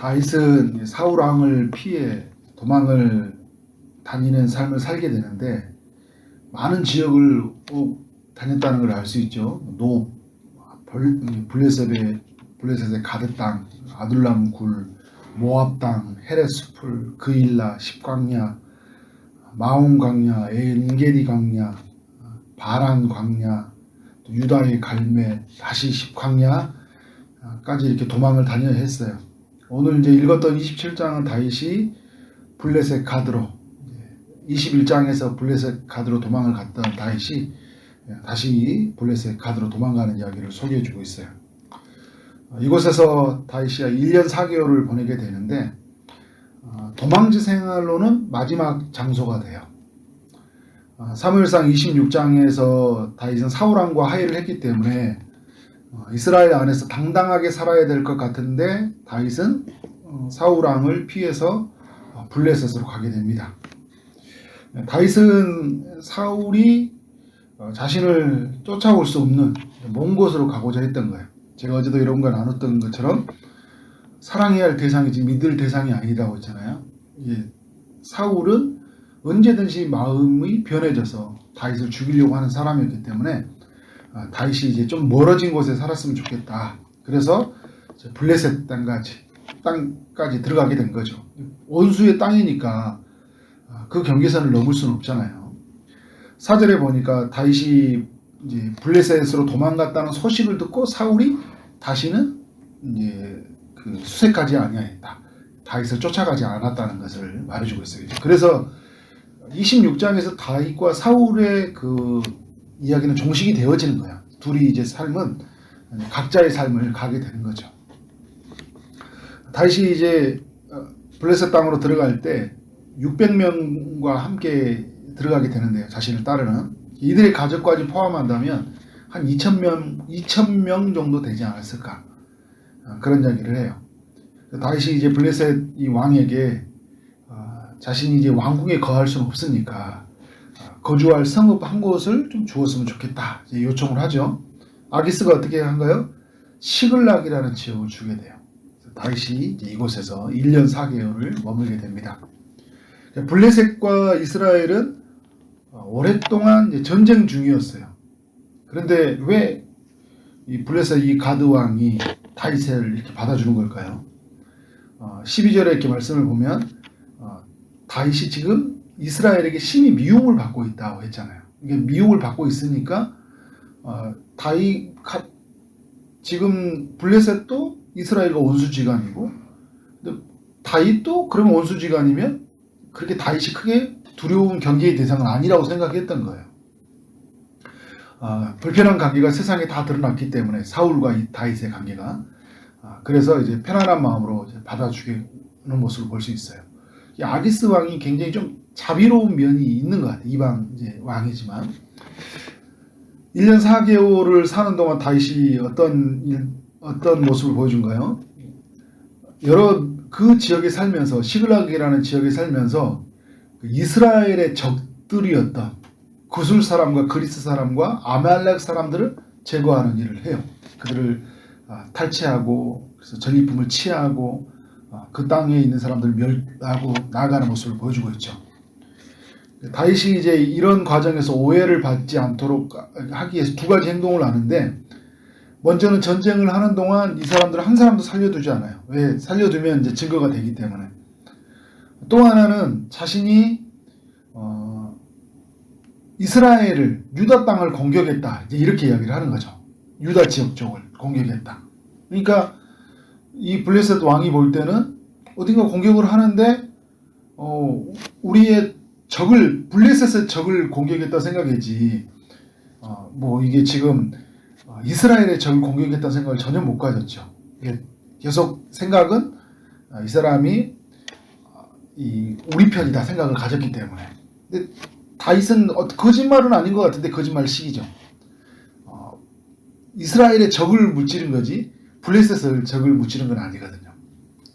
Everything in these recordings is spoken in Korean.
다윗은 사울 왕을 피해 도망을 다니는 삶을 살게 되는데 많은 지역을 어, 다녔다는 걸 알 수 있죠. 노, 벌- 블레셋의 블레셋의 가드 땅, 아둘람 굴, 모압 땅, 헤레스풀, 그일라, 십광야, 마온 광야, 엔게디 광야, 바란 또 유다의 갈매, 다시 십광야까지 이렇게 도망을 다녀야 했어요. 오늘 이제 읽었던 27장은 다윗이 블레셋 가드로 21장에서 블레셋 가드로 도망을 갔던 다윗이 다시 블레셋 가드로 도망가는 이야기를 소개해 주고 있어요. 어, 이곳에서 다윗이 1년 4개월을 보내게 되는데 어, 도망지 생활로는 마지막 장소가 돼요. 어, 사무엘상 26장에서 다윗은 사울왕과 화해를 했기 때문에 어, 이스라엘 안에서 당당하게 살아야 될 것 같은데 다윗은 어, 사울왕을 피해서 어, 블레셋으로 가게 됩니다. 다윗은 사울이 어, 자신을 쫓아올 수 없는 먼 곳으로 가고자 했던 거예요. 제가 어제도 이런 걸 나눴던 것처럼 사랑해야 할 대상이지 믿을 대상이 아니라고 했잖아요. 이게 사울은 언제든지 마음이 변해져서 다윗을 죽이려고 하는 사람이었기 때문에 아, 다윗이 이제 좀 멀어진 곳에 살았으면 좋겠다. 그래서 블레셋 땅까지 땅까지 들어가게 된 거죠. 원수의 땅이니까 아, 그 경계선을 넘을 수는 없잖아요. 사절에 보니까 다윗이 이제 블레셋으로 도망갔다는 소식을 듣고 사울이 다시는 이제 그 수색하지 아니하였다. 다윗을 쫓아가지 않았다는 것을 말해주고 있어요. 그래서 26장에서 다윗과 사울의 그 이야기는 종식이 되어지는 거야. 둘이 이제 삶은 각자의 삶을 가게 되는 거죠. 다윗이 이제 어, 블레셋 땅으로 들어갈 때 600명과 함께 들어가게 되는데요. 자신을 따르는 이들의 가족까지 포함한다면 한 2,000명, 2,000명 정도 되지 않았을까 어, 그런 이야기를 해요. 다윗이 이제 블레셋 이 왕에게 어, 자신이 이제 왕궁에 거할 수는 없으니까 어, 거주할 성읍 한 곳을 좀 주었으면 좋겠다 요청을 하죠. 아기스가 어떻게 한가요? 시글락이라는 지역을 주게 돼요. 이제 이곳에서 1년 4개월을 머물게 됩니다. 블레셋과 이스라엘은 어, 오랫동안 전쟁 중이었어요. 그런데 왜 이 블레셋 이 가드 왕이 다윗을 이렇게 받아주는 걸까요? 어, 12절에 이렇게 말씀을 보면 어, 다윗이 지금 이스라엘에게 심히 미움을 받고 있다고 했잖아요. 이게 미움을 받고 있으니까 어, 다윗 가- 지금 블레셋도 이스라엘과 원수지간이고 다윗도 그러면 원수지간이면 그렇게 다윗이 크게 두려운 경계의 대상은 아니라고 생각했던 거예요. 아, 불편한 관계가 세상에 다 드러났기 때문에 사울과 이 다윗의 관계가 아, 그래서 이제 편안한 마음으로 받아주는 모습을 볼 수 있어요. 이 아기스 왕이 굉장히 좀 자비로운 면이 있는 것 같아요. 이방 이제 왕이지만 1년 4개월을 사는 동안 다윗이 어떤 일, 어떤 모습을 보여준가요? 여러 그 지역에 살면서 시글락이라는 지역에 살면서 그 이스라엘의 적들이었던 구술 사람과 그리스 사람과 아말렉 사람들을 제거하는 일을 해요. 그들을 아, 탈취하고 그래서 전리품을 취하고 아, 그 땅에 있는 사람들을 멸하고 나아가는 모습을 보여주고 있죠. 다윗이 이제 이런 과정에서 오해를 받지 않도록 하기 위해서 두 가지 행동을 하는데 먼저는 전쟁을 하는 동안 이 사람들을 한 사람도 살려두지 않아요. 왜? 살려두면 이제 증거가 되기 때문에. 또 하나는 자신이 어, 이스라엘을 유다 땅을 공격했다. 이제 이렇게 이야기를 하는 거죠. 유다 지역 쪽을 공격했다. 그러니까 이 블레셋 왕이 볼 때는 어딘가 공격을 하는데 어, 우리의 적을 블레셋의 적을 공격했다 생각이지. 어, 뭐 이게 지금 어, 이스라엘의 적을 공격했다는 생각을 전혀 못 가졌죠. 계속 생각은 어, 이 사람이 어, 이 우리 편이다 생각을 가졌기 때문에. 근데 다윗은 어, 거짓말은 아닌 것 같은데 거짓말 시기죠. 어, 이스라엘의 적을 무찌른 거지 블레셋을 적을 무찌른 건 아니거든요.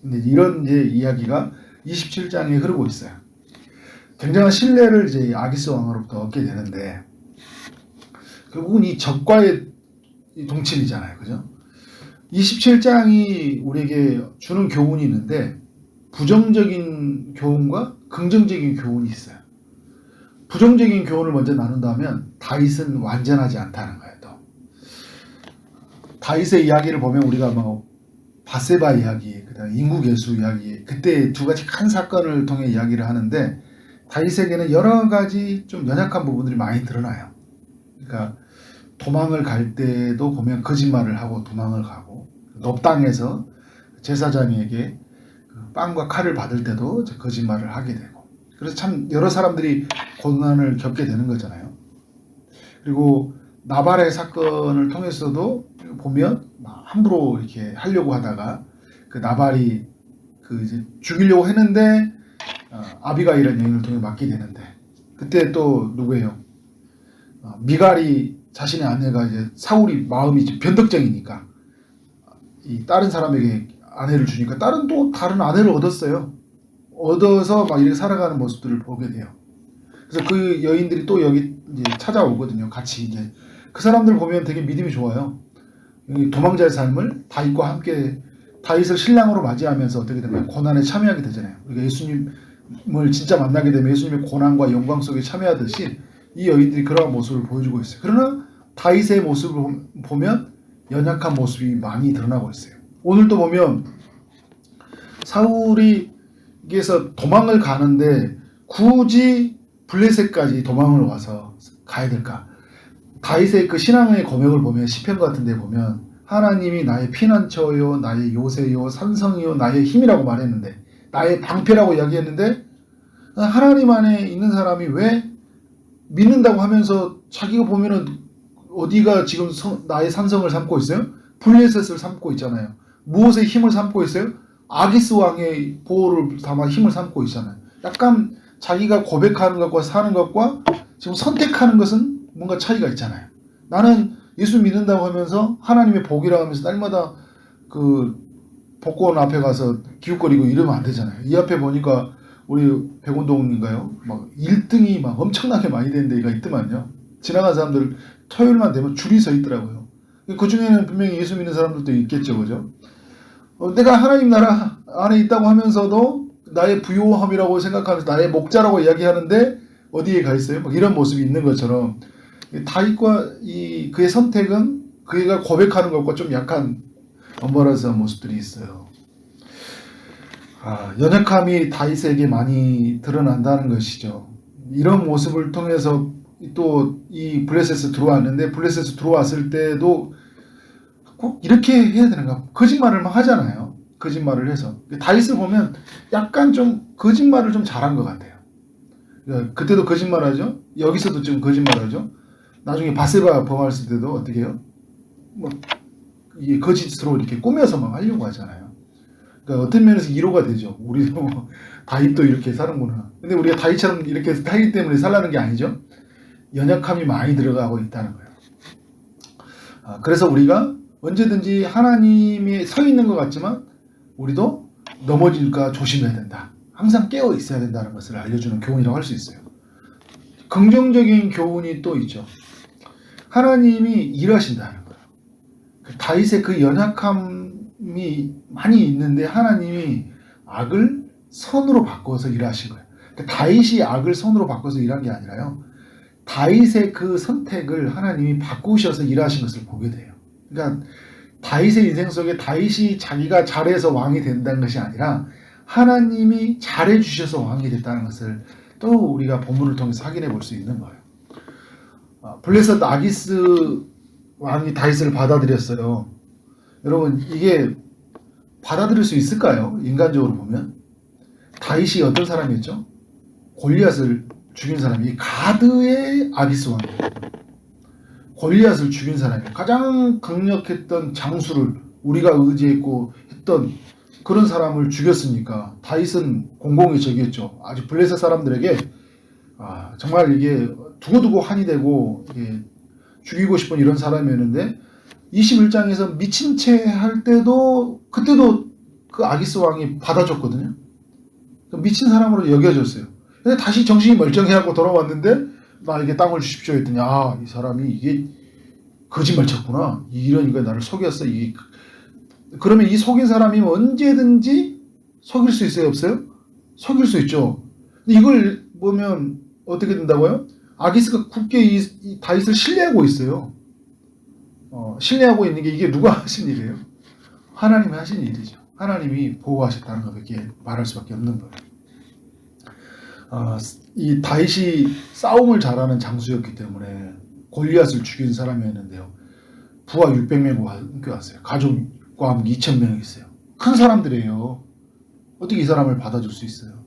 근데 이런 이제 이야기가 27장에 흐르고 있어요. 굉장한 신뢰를 이제 아기스 왕으로부터 얻게 되는데 결국은 이 적과의 이 동침이잖아요, 그죠? 27장이 우리에게 주는 교훈이 있는데 부정적인 교훈과 긍정적인 교훈이 있어요. 부정적인 교훈을 먼저 나눈다면 다윗은 완전하지 않다는 거예요. 또 다윗의 이야기를 보면 우리가 뭐 바세바 이야기, 그다음 인구 개수 이야기, 그때 두 가지 큰 사건을 통해 이야기를 하는데 다윗에게는 여러 가지 좀 연약한 부분들이 많이 드러나요. 그러니까 도망을 갈 때도 보면 거짓말을 하고 도망을 가고 넙당에서 제사장에게 그 빵과 칼을 받을 때도 거짓말을 하게 되고 그래서 참 여러 사람들이 고난을 겪게 되는 거잖아요. 그리고 나발의 사건을 통해서도 보면 막 함부로 이렇게 하려고 하다가 그 나발이 그 이제 죽이려고 했는데 어, 아비가이라는 여인을 통해 맞게 되는데 그때 또 누구예요? 어, 미갈이 자신의 아내가 이제 사울이 마음이 변덕쟁이니까 이 다른 사람에게 아내를 주니까 다른 또 다른 아내를 얻었어요. 얻어서 막 이렇게 살아가는 모습들을 보게 돼요. 그래서 그 여인들이 또 여기 이제 찾아오거든요. 같이 이제 그 사람들 보면 되게 믿음이 좋아요. 이 도망자의 삶을 다윗과 함께 다윗을 신랑으로 맞이하면서 어떻게 되나요? 고난에 참여하게 되잖아요. 우리가 예수님 을 진짜 만나게 되면 예수님의 고난과 영광 속에 참여하듯이 이 여인들이 그러한 모습을 보여주고 있어요. 그러나 다윗의 모습을 보- 보면 연약한 모습이 많이 드러나고 있어요. 오늘도 보면 사울이 에게서 도망을 가는데 굳이 블레셋까지 도망을 와서 가야 될까? 다윗의 그 신앙의 고백을 보면 시편 같은데 보면 하나님이 나의 피난처요, 나의 요새요, 산성이요, 나의 힘이라고 말했는데 나의 방패라고 이야기했는데 하나님 안에 있는 사람이 왜 믿는다고 하면서 자기가 보면은 어디가 지금 성- 나의 산성을 삼고 있어요? 블레셋을 삼고 있잖아요. 무엇의 힘을 삼고 있어요? 아기스 왕의 보호를 담아 힘을 삼고 있잖아요. 약간 자기가 고백하는 것과 사는 것과 지금 선택하는 것은 뭔가 차이가 있잖아요. 나는 예수 믿는다고 하면서 하나님의 복이라고 하면서 날마다 그 복권 앞에 가서 기웃거리고 이러면 안 되잖아요. 이 앞에 보니까 우리 백운동인가요? 막 1등이 막 엄청나게 많이 되는 데가 있더만요. 지나간 사람들 토요일만 되면 줄이 서 있더라고요. 그 중에는 분명히 예수 믿는 사람들도 있겠죠, 그죠? 어, 내가 하나님 나라 안에 있다고 하면서도 나의 부요함이라고 생각하면서 나의 목자라고 이야기하는데 어디에 가 있어요? 막 이런 모습이 있는 것처럼 다윗과 이 그의 선택은 그가 고백하는 것과 좀 약간 엄벌한 모습들이 있어요. 아, 연약함이 다윗에게 많이 드러난다는 것이죠. 이런 모습을 통해서 또 이 블레셋에 들어왔는데 블레셋에 들어왔을 때도 꼭 이렇게 해야 되는가? 거짓말을 막 하잖아요. 거짓말을 해서 다윗을 보면 약간 좀 거짓말을 좀 잘한 것 같아요. 그러니까 그때도 거짓말하죠. 여기서도 좀 거짓말하죠. 나중에 바세바 범했을 때도 어떻게 해요? 뭐 이게 거짓으로 이렇게 꾸며서 막 하려고 하잖아요. 그러니까 어떤 면에서 위로가 되죠. 우리도 다윗도 이렇게 사는구나. 근데 우리가 다윗처럼 이렇게 살기 때문에 살라는 게 아니죠. 연약함이 많이 들어가고 있다는 거예요. 아, 그래서 우리가 언제든지 하나님이 서 있는 것 같지만 우리도 넘어질까 조심해야 된다. 항상 깨어 있어야 된다는 것을 알려주는 교훈이라고 할 수 있어요. 긍정적인 교훈이 또 있죠. 하나님이 일하신다는 다윗의 그 연약함이 많이 있는데 하나님이 악을 선으로 바꿔서 일하신 거예요. 그러니까 다윗이 악을 선으로 바꿔서 일한 게 아니라요. 다윗의 그 선택을 하나님이 바꾸셔서 일하신 것을 보게 돼요. 그러니까 다윗의 인생 속에 다윗이 자기가 잘해서 왕이 된다는 것이 아니라 하나님이 잘해 주셔서 왕이 됐다는 것을 또 우리가 본문을 통해서 확인해 볼 수 있는 거예요. 아, 블레셋 아기스 왕이 다윗을 받아들였어요. 여러분 이게 받아들일 수 있을까요? 인간적으로 보면 다윗이 어떤 사람이었죠? 골리앗을 죽인 사람이 가드의 아기스 왕이에요. 골리앗을 죽인 사람이 가장 강력했던 장수를 우리가 의지했고 했던 그런 사람을 죽였으니까 다윗은 공공의 적이었죠. 아주 블레셋 사람들에게 아, 정말 이게 두고두고 한이 되고 이게 죽이고 싶은 이런 사람이었는데 21장에서 미친 채 할 때도 그때도 그 아기스 왕이 받아줬거든요. 그 미친 사람으로 여겨졌어요. 근데 다시 정신이 멀쩡해하고 돌아왔는데 나에게 땅을 주십시오 했더니 아 이 사람이 이게 거짓말 쳤구나 이러니까 나를 속였어 이 그러면 이 속인 사람이 언제든지 속일 수 있어요, 없어요? 속일 수 있죠. 이걸 보면 어떻게 된다고요? 아기스가 굳게 이, 이 다윗을 신뢰하고 있어요. 어, 신뢰하고 있는 게 이게 누가 하신 일이에요? 하나님이 하신 일이죠. 하나님이 보호하셨다는 것밖에 말할 수밖에 없는 거예요. 어, 이 다윗이 싸움을 잘하는 장수였기 때문에 골리앗을 죽인 사람이었는데요. 부하 600명과 함께 왔어요. 가족과 함께 2,000명이 있어요. 큰 사람들이에요. 어떻게 이 사람을 받아줄 수 있어요?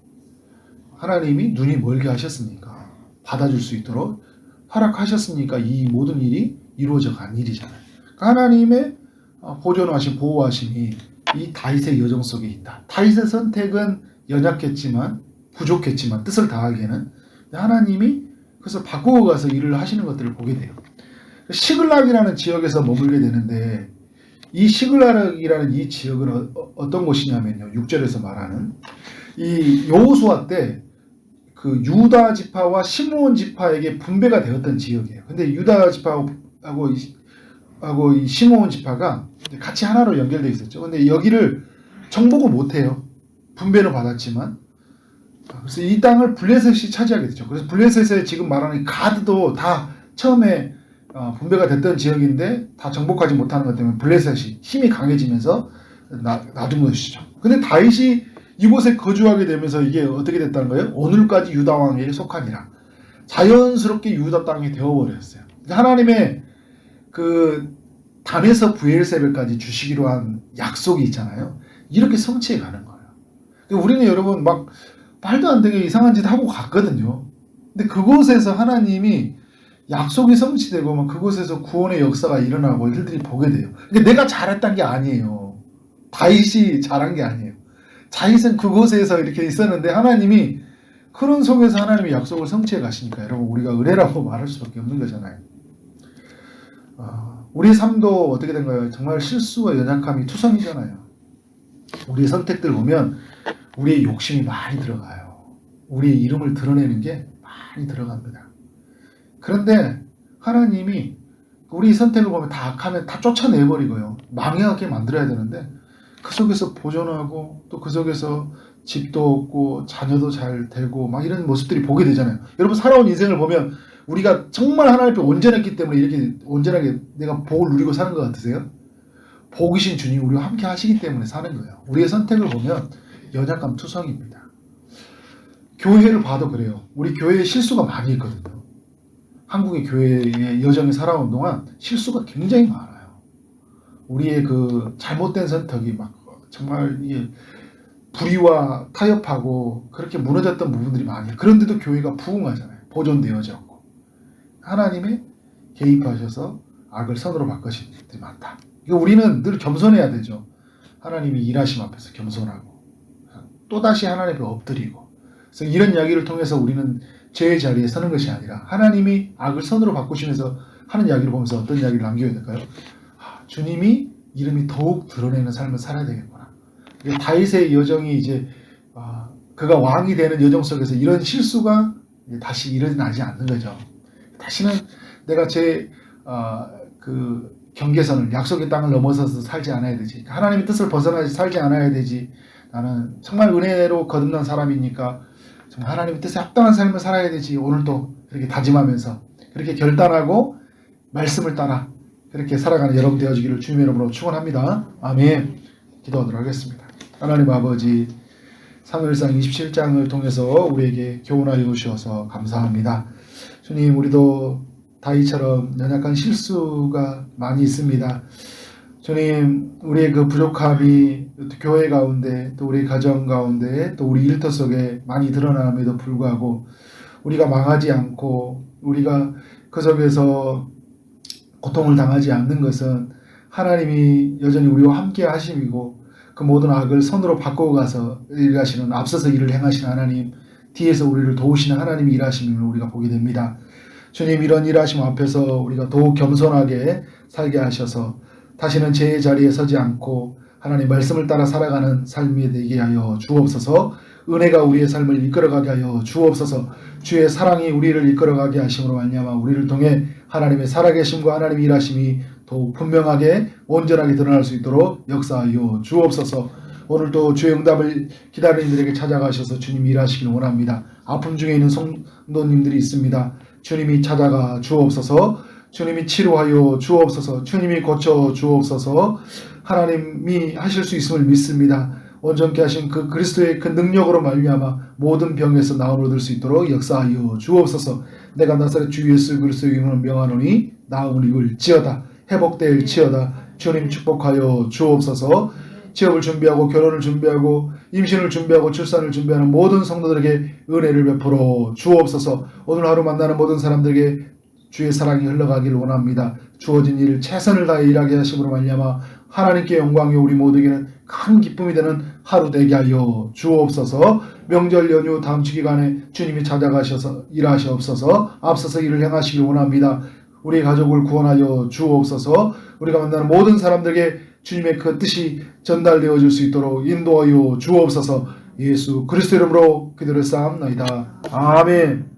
하나님이 눈이 멀게 하셨으니까 받아줄 수 있도록 허락하셨으니까 이 모든 일이 이루어져 간 일이잖아요. 그러니까 하나님의 어, 보존하심, 보호하심이 이 다윗의 여정 속에 있다. 다윗의 선택은 연약했지만 부족했지만 뜻을 다하기에는 하나님이 그래서 바꾸어 가서 일을 하시는 것들을 보게 돼요. 시글락이라는 지역에서 머물게 되는데 이 시글락이라는 이 지역은 어, 어떤 곳이냐면요. 6절에서 말하는 이 여호수아 때 그 유다 지파와 시므온 지파에게 분배가 되었던 지역이에요. 근데 유다 지파하고 이, 하고 이 시므온 지파가 같이 하나로 연결되어 있었죠. 근데 여기를 정복을 못 해요. 분배를 받았지만 그래서 이 땅을 블레셋이 차지하게 되죠. 그래서 블레셋에 지금 말하는 이 가드도 다 처음에 어, 분배가 됐던 지역인데 다 정복하지 못하는 것 때문에 블레셋이 힘이 강해지면서 나, 놔둔 것이죠. 근데 다윗이 이곳에 거주하게 되면서 이게 어떻게 됐다는 거예요? 오늘까지 유다 왕에게 속하니라. 자연스럽게 유다 땅이 되어버렸어요. 하나님의 그 단에서 부엘세벨까지 주시기로 한 약속이 있잖아요. 이렇게 성취해 가는 거예요. 우리는 여러분 막 말도 안 되게 이상한 짓 하고 갔거든요. 근데 그곳에서 하나님이 약속이 성취되고 막 그곳에서 구원의 역사가 일어나고 일들이 보게 돼요. 그러니까 내가 잘했던 게 아니에요. 다윗이 잘한 게 아니에요. 자윗은 그곳에서 이렇게 있었는데 하나님이 그런 속에서 하나님의 약속을 성취해 가시니까 여러분 우리가 은혜라고 말할 수밖에 없는 거잖아요. 어, 우리 삶도 어떻게 된 거예요? 정말 실수와 연약함이 투성이잖아요. 우리의 선택들 보면 우리의 욕심이 많이 들어가요. 우리의 이름을 드러내는 게 많이 들어갑니다. 그런데 하나님이 우리 선택을 보면 다 악하면 다 쫓아내버리고요. 망하게 만들어야 되는데 그 속에서 보존하고 또 그 속에서 집도 없고 자녀도 잘 되고 막 이런 모습들이 보게 되잖아요. 여러분 살아온 인생을 보면 우리가 정말 하나님 앞에 온전했기 때문에 이렇게 온전하게 내가 복을 누리고 사는 것 같으세요? 복이신 주님 우리와 함께 하시기 때문에 사는 거예요. 우리의 선택을 보면 연약감 투성입니다. 교회를 봐도 그래요. 우리 교회에 실수가 많이 있거든요. 한국의 교회의 여정이 살아온 동안 실수가 굉장히 많아요. 우리의 그 잘못된 선택이 막 정말 이게 불의와 타협하고 그렇게 무너졌던 부분들이 많아요. 그런데도 교회가 부흥하잖아요. 보존되어졌고 하나님이 개입하셔서 악을 선으로 바꾸신 일들이 많다. 우리는 늘 겸손해야 되죠. 하나님이 일하심 앞에서 겸손하고 또 다시 하나님 앞에 엎드리고 그래서 이런 이야기를 통해서 우리는 죄의 자리에 서는 것이 아니라 하나님이 악을 선으로 바꾸시면서 하는 이야기를 보면서 어떤 이야기를 남겨야 될까요? 주님이 이름이 더욱 드러내는 삶을 살아야 되겠구나. 다윗의 여정이 이제 어, 그가 왕이 되는 여정 속에서 이런 실수가 다시 일어나지 않는 거죠. 다시는 내가 제그 어, 경계선을 약속의 땅을 넘어서서 살지 않아야 되지. 하나님의 뜻을 벗어나지 살지 않아야 되지. 나는 정말 은혜로 거듭난 사람이니까 정말 하나님의 뜻에 합당한 삶을 살아야 되지. 오늘도 그렇게 다짐하면서 그렇게 결단하고 말씀을 따라 그렇게 살아가는 여러분 되어지기를 주님의 이름으로 축원합니다. 아멘. 기도하도록 하겠습니다. 하나님 아버지 사무엘상 27장을 통해서 우리에게 교훈하여 주셔서 감사합니다. 주님 우리도 다이처럼 연약한 실수가 많이 있습니다. 주님 우리의 그 부족함이 교회 가운데 또 우리 가정 가운데 또 우리 일터 속에 많이 드러남에도 불구하고 우리가 망하지 않고 우리가 그 속에서 고통을 당하지 않는 것은 하나님이 여전히 우리와 함께 하심이고 그 모든 악을 선으로 바꾸어 가서 일하시는 앞서서 일을 행하시는 하나님 뒤에서 우리를 도우시는 하나님이 일하심을 우리가 보게 됩니다. 주님 이런 일하심 앞에서 우리가 더욱 겸손하게 살게 하셔서 다시는 제 자리에 서지 않고 하나님 말씀을 따라 살아가는 삶이 되게 하여 주옵소서 은혜가 우리의 삶을 이끌어가게 하여 주옵소서 주의 사랑이 우리를 이끌어가게 하심으로 말미암아 우리를 통해 하나님의 살아계심과 하나님의 일하심이 더욱 분명하게 온전하게 드러날 수 있도록 역사하여 주옵소서. 오늘도 주의 응답을 기다리는 이들에게 찾아가셔서 주님이 일하시길 원합니다. 아픔 중에 있는 성도님들이 있습니다. 주님이 찾아가 주옵소서. 주님이 치료하여 주옵소서. 주님이 고쳐 주옵소서. 하나님이 하실 수 있음을 믿습니다. 온전케 하신 그 그리스도의 그 능력으로 말미암아 모든 병에서 나음을 얻을 수 있도록 역사하여 주옵소서. 내가 나사렛 주 예수 그리스도의 이름으로 명하노니 나음을 입을지어다. 회복될지어다. 주님 축복하여 주옵소서. 취업을 준비하고 결혼을 준비하고 임신을 준비하고 출산을 준비하는 모든 성도들에게 은혜를 베풀어 주옵소서. 오늘 하루 만나는 모든 사람들에게 주의 사랑이 흘러가기를 원합니다. 주어진 일을 최선을 다해 일하게 하심으로 말미암아 하나님께 영광이 우리 모두에게는 큰 기쁨이 되는 하루 되게 하여 주옵소서. 명절 연휴 다음 주 기간에 주님이 찾아가셔서 일하시옵소서. 앞서서 일을 행하시길 원합니다. 우리 가족을 구원하여 주옵소서. 우리가 만나는 모든 사람들에게 주님의 그 뜻이 전달되어질 수 있도록 인도하여 주옵소서. 예수 그리스도 이름으로 기도를 쌓옵나이다. 아멘.